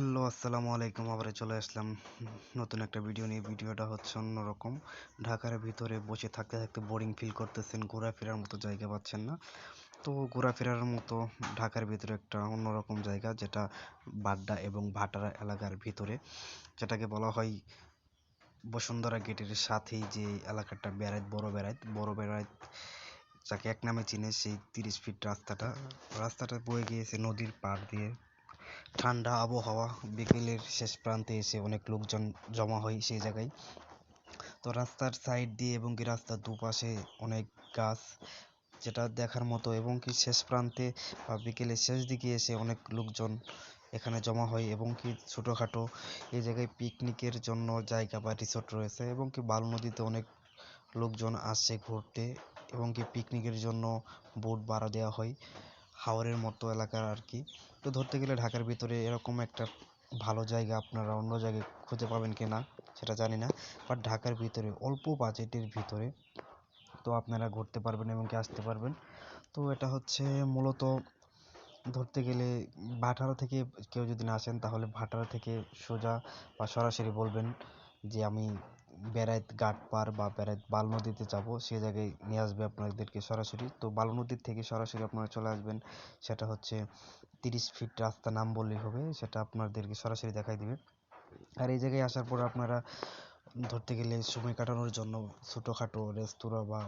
Hello, আসসালামু আলাইকুম। আবার চলে আসলাম। নতুন একটা ভিডিও নিয়ে। ভিডিওটা হচ্ছে অন্যরকম। ঢাকার ভিতরে বসে থাকতে থাকতে বোরিং ফিল করতেছেন। ঘোরাফেরার মতো জায়গা পাচ্ছেন না। তো ঘোরাফেরার মতো ঢাকার ভিতরে একটা অন্যরকম জায়গা, যেটা বাড্ডা এবং ভাটারা এলাকার ভিতরে। যেটাকে বলা হয় বসুন্ধরা গেটের সাথেই যে এলাকাটা বেড়াইত, বড় বেড়াইত। বড় বেড়াইত যাকে এক নামে চিনে, সেই তিরিশ ফিট রাস্তাটা। রাস্তাটা বয়ে গিয়েছে নদীর পাড় দিয়ে। ঠান্ডা আবহাওয়া, বিকেলের শেষ প্রান্তে এসে অনেক লোকজন জমা হয় সেই জায়গায়। তো রাস্তার সাইড দিয়ে এবং কি রাস্তার দুপাশে অনেক গাছ যেটা দেখার মতো এবং কি শেষ প্রান্তে বা বিকেলের শেষ দিকে এসে অনেক লোকজন এখানে জমা হয় এবং কি ছোটোখাটো এই জায়গায় পিকনিকের জন্য জায়গা বা রিসোর্ট রয়েছে এবং কি বালু নদীতে অনেক লোকজন আসে ঘুরতে এবং কি পিকনিকের জন্য বোট ভাড়া দেওয়া হয়। হাওরের মতো এলাকার আর কি তো ধরতে গেলে ঢাকার ভিতরে এরকম একটা ভালো জায়গা আপনারা অন্য জায়গায় খুঁজে পাবেন কি না সেটা জানি না। বাট ঢাকার ভিতরে অল্প বাজেটের ভিতরে তো আপনারা ঘুরতে পারবেন এবং কি আসতে পারবেন। তো এটা হচ্ছে মূলত ধরতে গেলে ভাটারা থেকে কেউ যদি না আসেন তাহলে ভাটারা থেকে সোজা বা সরাসরি বলবেন যে আমি বেড়াইত ঘাট পার বা বেড়াইত বাল নদীতে যাব, সে জায়গায় নিয়ে আসবে আপনাদেরকে সরাসরি। তো বাল নদীর থেকে সরাসরি আপনারা চলে আসবেন, সেটা হচ্ছে তিরিশ ফিট রাস্তা নাম বললেই হবে, সেটা আপনাদেরকে সরাসরি দেখাই দিবে। আর এই জায়গায় আসার পর আপনারা ধরতে গেলে সময় কাটানোর জন্য ছোটোখাটো রেস্তোরাঁ বা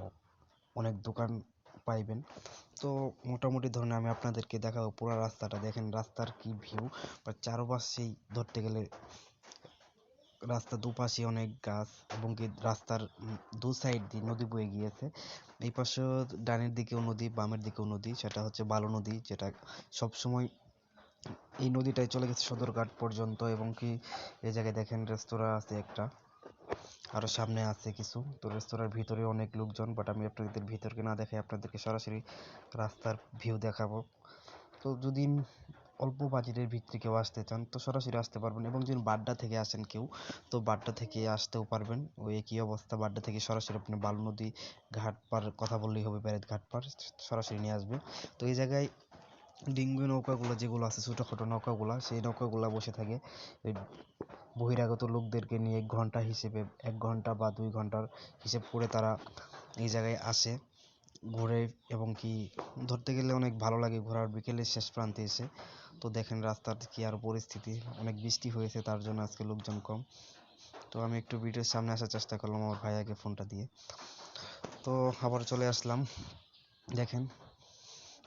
অনেক দোকান পাইবেন। তো মোটামুটি ধরুন আমি আপনাদেরকে দেখাবো পুরো রাস্তাটা, দেখেন রাস্তার কি ভিউ বা চারপাশেই ধরতে গেলে রাস্তার দুপাশে অনেক গাছ এবং কি রাস্তার দু সাইড দিয়ে নদী বয়ে গিয়েছে। এই পাশেও ডানের দিকেও নদী, বামের দিকেও নদী, সেটা হচ্ছে বালু নদী, যেটা সবসময় এই নদীটাই চলে গেছে সদরঘাট পর্যন্ত এবং কি এই জায়গায় দেখেন রেস্তোরাঁ আছে একটা। আরও সামনে আছে কিছু। তো রেস্তোরাঁর ভিতরে অনেক লোকজন বাট আমি আপনাদের ভিতরকে না দেখাই, আপনাদেরকে সরাসরি রাস্তার ভিউ দেখাবো। তো যদি অল্প বাজেটের ভিতরে কেউ আসতে চান, তো সরাসরি আসতে পারবেন এবং যদি বাড্ডা থেকে আসেন কেউ, তো বাড্ডা থেকে আসতেও পারবেন। ওই একই অবস্থা, বাড্ডা থেকে সরাসরি আপনি বালু নদী ঘাট পার কথা বললেই হবে, ব্যারেজ ঘাট পার সরাসরি নিয়ে আসবে। তো এই জায়গায় ডিঙ্গি নৌকাগুলো যেগুলো আছে, ছোটোখাটো নৌকাগুলো, সেই নৌকাগুলো বসে থাকে। বহিরাগত লোকদেরকে নিয়ে এক ঘণ্টা হিসেবে, এক ঘণ্টা বা দুই ঘণ্টার হিসেব করে তারা এই জায়গায় আসে। ঘুরে এবং কি ধরতে গেলে অনেক ভালো লাগে ঘোরার বিকেলের শেষ প্রান্তে এসে। তো দেখেন রাস্তার কি আর পরিস্থিতি, অনেক বৃষ্টি হয়েছে তার জন্য আজকে লোকজন কম। তো আমি একটু ভিডিওর সামনে আসার চেষ্টা করলাম আমার ভাইয়াকে ফোনটা দিয়ে। তো আবার চলে আসলাম। দেখেন,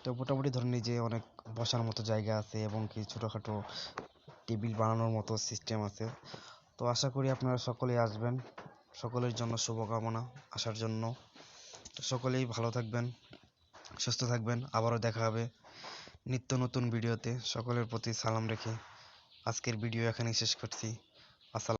তো মোটামুটি ধরে নিই যে অনেক বসার মতো জায়গা আছে এবং কি ছোটোখাটো টেবিল বানানোর মতো সিস্টেম আছে। তো আশা করি আপনারা সকলে আসবেন। সকলের জন্য শুভকামনা, আসার জন্য। সকলেই ভালো থাকবেন, সুস্থ থাকবেন। আবারও দেখা হবে নিত্য নতুন ভিডিওতে। সকলের প্রতি সালাম রেখে আজকের ভিডিও এখানেই শেষ করছি।